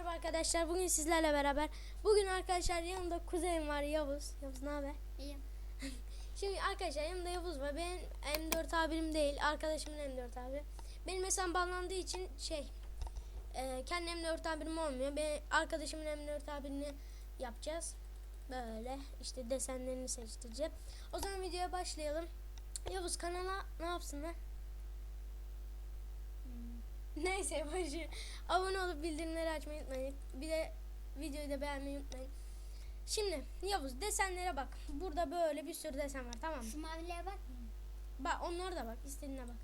merhaba arkadaşlar. Bugün sizlerle beraber. Bugün arkadaşlar yanımda kuzenim var Yavuz. Yavuz ne haber? İyiyim. Şimdi arkadaşlar yanımda Yavuz var. Benim M4 abim değil. Arkadaşımın M4 abi. Benim hesabım bağlandığı için şey e, kendi M4 abim olmuyor. Ben arkadaşımın M4 abini yapacağız. Böyle işte desenlerini seçtireceğim. O zaman videoya başlayalım. Yavuz kanala ne yapsınlar? Neyse başı. Abone olup bildirimleri açmayı unutmayın. Bir de videoyu da beğenmeyi unutmayın. Şimdi Yavuz desenlere bak. Burada böyle bir sürü desen var tamam mı? Şu mavilere bak. Bak onlara da bak. istediğine bak.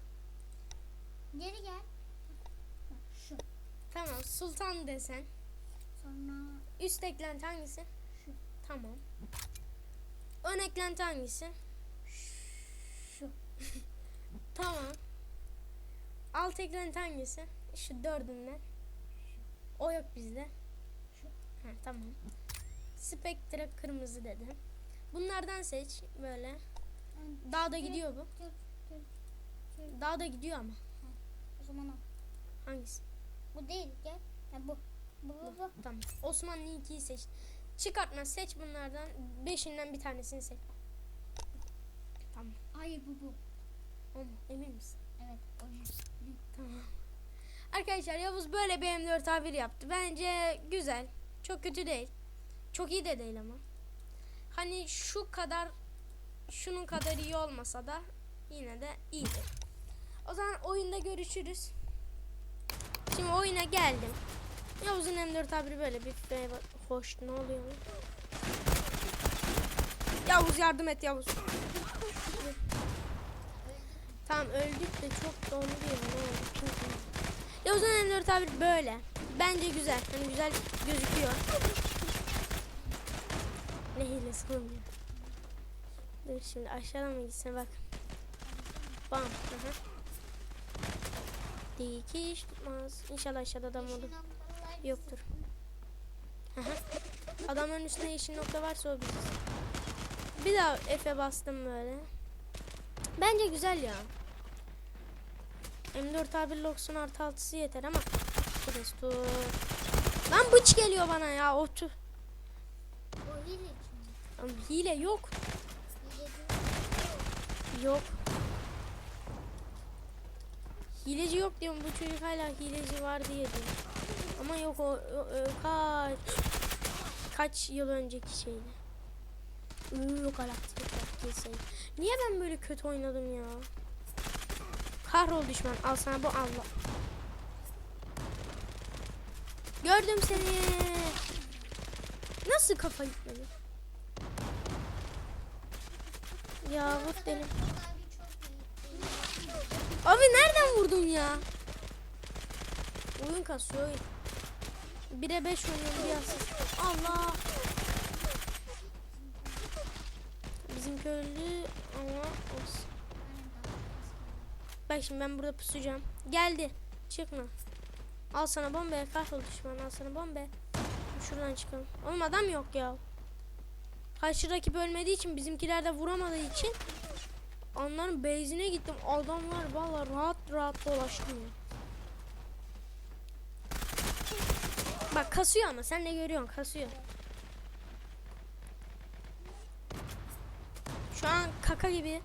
Geri gel. Bak şu. Tamam. Sultan desen. Sonra Üst eklenti hangisi? Şu. Tamam. Ön eklenti hangisi? şu. Tamam. Alt eklenti hangisi? Şu dördünden. O yok bizde. Ha, tamam. Spektre kırmızı dedim. Bunlardan seç böyle. Dağda şu- gidiyor bu. Dur. Dağda gidiyor ama. O zaman o. Hangisi? Bu değil gel. Ha, bu. Bu bu bu. Tamam. Osmanlı 2'yi seç. Çıkartma seç bunlardan. Beşinden bir tanesini seç. Tamam. Hayır bu bu. Mu? Emin misin? Evet. O. Tamam. Arkadaşlar Yavuz böyle bir M4 tabir yaptı. Bence güzel. Çok kötü değil. Çok iyi de değil ama. Hani şu kadar şunun kadar iyi olmasa da yine de iyidir. O zaman oyunda görüşürüz. Şimdi oyuna geldim. Yavuz'un M4 tabiri böyle bir hoş ne oluyor? Yavuz yardım et Yavuz. Tamam öldük de çok dondu ya. Ne oldu? Bilir? Yavuz'un M4 tabiri böyle. Bence güzel. Hani güzel gözüküyor. Ne hilesi oluyor? Dur şimdi aşağıdan mı gitsin bak. Bam. Aha. Dikiş tutmaz. İnşallah aşağıda adam olur. Yoktur. Aha. Adamın üstünde yeşil nokta varsa o biziz. Bir daha F'e bastım böyle. Bence güzel ya. M4 abi Lox'un artı altısı yeter ama. Dur. Lan bıç geliyor bana ya. Otu. O hile. Ama hile yok. Yok. Hileci yok diyorum. Bu çocuk hala hileci var diye diyor. Ama yok o, o- o- kaç kaç yıl önceki şeydi. Uuu galaktik keseydi. Niye ben böyle kötü oynadım ya? Kahrol düşman. Al sana bu Allah. Gördüm seni. Nasıl kafa gitmedi? Ya vur dedim. Abi nereden vurdun ya? Oyun kasıyor oyun. 1'e 5 oynuyorum. Allah. Bizim köylü ama olsun. Bak şimdi ben burada pusacağım. Geldi. Çıkma. Al sana bombe. Kahrol düşman. Al sana bombe. Şuradan çıkalım. Oğlum adam yok ya. Karşı rakip ölmediği için bizimkiler de vuramadığı için onların base'ine gittim. Adamlar valla rahat rahat dolaştım ya. Bak kasıyor ama sen de görüyorsun kasıyor. Şu an kaka gibi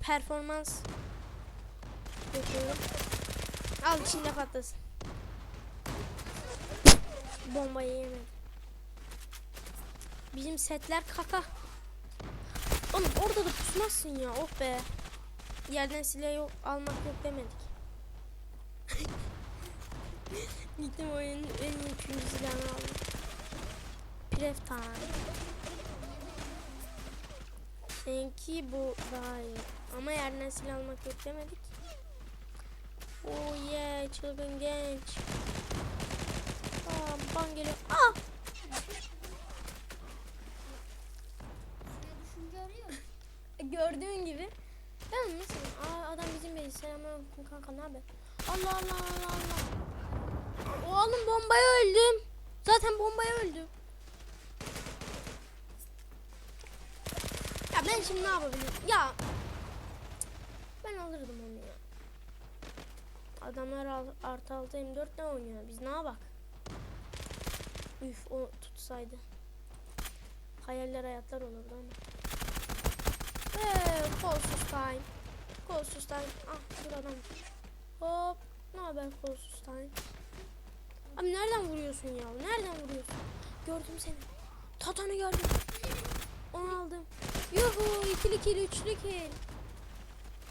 performans yapıyorum. Al içinde patlasın. Bombayı yemedim. Bizim setler kaka. Oğlum orada da pusmazsın ya. Oh be. Yerden silah yok, almak yok demedik. Gittim oyunun en iyi üçüncü silahını aldım. Pref time. Seninki bu daha iyi. Ama yerden silah almak yok demedik. Oh yeah çılgın genç. Aa ban geliyor. Aa! Düşünce arıyor. Gördüğün gibi. Ben nasıl? Aa adam bizim bey. Selamünaleyküm kanka ne haber? Allah Allah Allah Allah. Oğlum bombaya öldüm. Zaten bombaya öldüm. Ya ben şimdi ne yapabilirim? Ya ben alırdım onu ya. Adamlar al- artı altı M4 ne oynuyor? Biz ne bak? Üf o tutsaydı. Hayaller hayatlar olurdu ama. Eee kolsuz time. Kolsuz time. Ah dur adam. Hop. Ne haber kolsuz time? Abi nereden vuruyorsun ya? Nereden vuruyorsun? Gördüm seni. Tatanı gördüm. Onu aldım. İkili kill üçlü kill.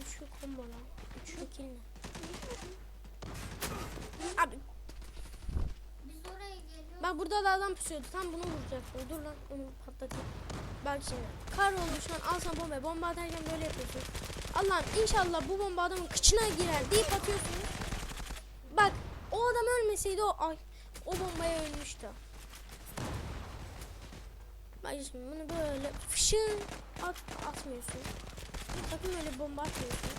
Üçlü combo lan. Üçlü kill ne? Abi Biz oraya geliyoruz. Bak burada da adam pusuyordu. Tam bunu vuracaktım. Dur lan onu patlatayım. Bak şimdi. Kar oldu şu an. Al sana bomba. Bomba atarken böyle yapıyorsun. Allah'ım inşallah bu bomba adamın kıçına girer deyip atıyorsunuz. Bak o adam ölmeseydi o ay o bombaya ölmüştü. Şimdi bunu böyle fışın at, atmıyorsun. Sakın öyle bomba atmıyorsun.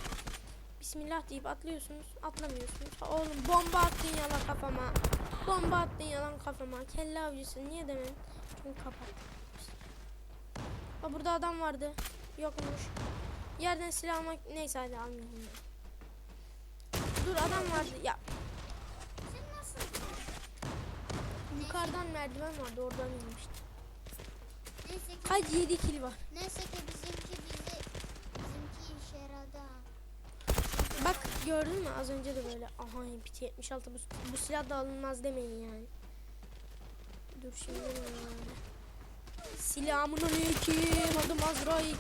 Bismillah deyip atlıyorsunuz. Atlamıyorsunuz. Ha, Oğlum bomba attın yalan kafama. Bomba attın yalan kafama. Kelle avcısı niye demedin? Çünkü kapat. Ha burada adam vardı. Yokmuş. Yerden silah almak neyse hadi almayayım. Dur adam vardı. Ya yukarıdan merdiven vardı oradan inmiştim. Neyse ki, Kaç 7 kill var. neyse ki bizimki bizi bizimki işe yaradı. ha. Bak gördün mü az önce de böyle aha PT 76 bu, bu silah da alınmaz demeyin yani. Dur şimdi ne var? Selamun aleyküm adım Azrail.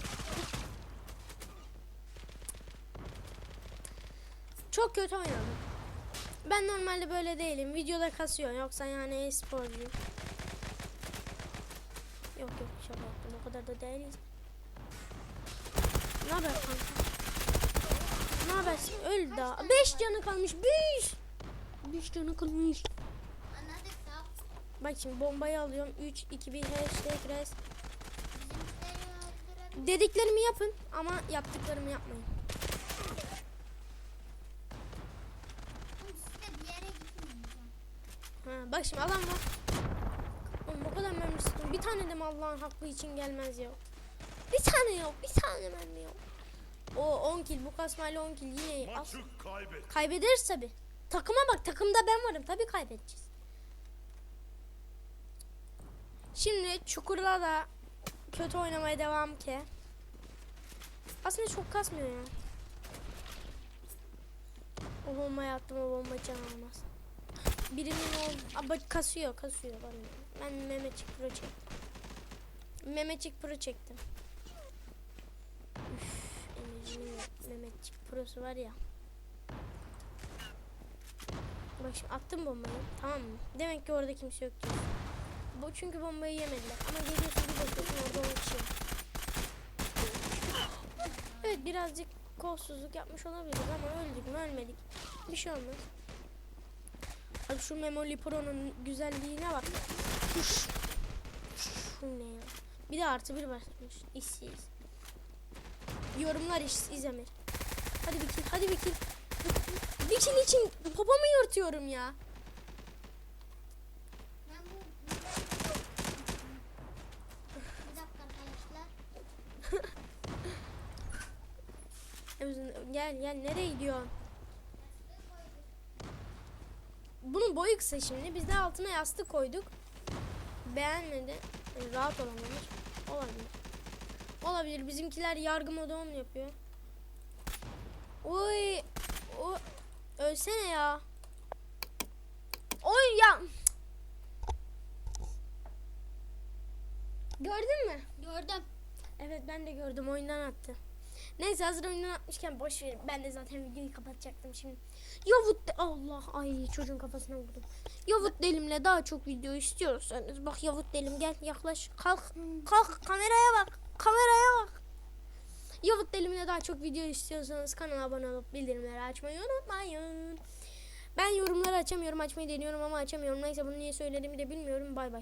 Çok kötü oynadım. Ben normalde böyle değilim. Videoda kasıyor yoksa yani e-sporcuyum. Yok yok şaka yaptım o kadar da değiliz. Ne haber kanka? Ne haber? Öl daha. 5 canı kalmış. 5. 5 canı kalmış. Bak şimdi bombayı alıyorum. 3 2 1 hashtag res. Dediklerimi yapın ama yaptıklarımı yapmayın. Ha, bak şimdi adam var. Oğlum o kadar sıktım. Bir tane de Allah'ın hakkı için gelmez ya. Bir tane yok. Bir tane mermi yok. O 10 kill bu kasmayla 10 kill yine. Maçı kaybet. Kaybederiz tabi. Takıma bak takımda ben varım tabi kaybedeceğiz. Şimdi Çukur'la da kötü oynamaya devam ki. Aslında çok kasmıyor ya. O bombayı attım o bomba can almaz. Birinin o Aa, kasıyor kasıyor bana. Ben Mehmetçik Pro çektim. Mehmetçik Pro çektim. Üf, Mehmetçik Pro'su var ya. Bak şimdi attım bombayı tamam mı? Demek ki orada kimse yok diyor. Bu çünkü bombayı yemediler. Ama geliyorsun bir bakıyorsun orada 10 kişi. Evet birazcık kolsuzluk yapmış olabiliriz ama öldük mü ölmedik. Bir şey olmaz. Hadi şu Memoli Pro'nun güzelliğine bak. Huş. Şu ne ya? Bir de artı bir başlamış. İşsiz. Yorumlar işsiz Emir. Hadi bir kill, hadi bir kill. Bir kill için popamı yırtıyorum ya. Gel gel nereye gidiyorsun? Bunun boyu kısa şimdi. Biz de altına yastık koyduk. Beğenmedi. Yani rahat olamamış. Olabilir. Olabilir. Bizimkiler yargı modu on yapıyor. Oy. O ölsene ya. Oy ya. Gördün mü? Gördüm. Evet ben de gördüm oyundan attı. Neyse hazır oyundan atmışken boş ver. Ben de zaten videoyu kapatacaktım şimdi. Yavut Allah ay çocuğun kafasına vurdum. Yavut delimle daha çok video istiyorsanız bak Yavut delim gel yaklaş kalk kalk kameraya bak kameraya bak. Yavut delimle daha çok video istiyorsanız kanala abone olup bildirimleri açmayı unutmayın. Ben yorumları açamıyorum açmayı deniyorum ama açamıyorum. Neyse bunu niye söylediğimi de bilmiyorum. Bay bay.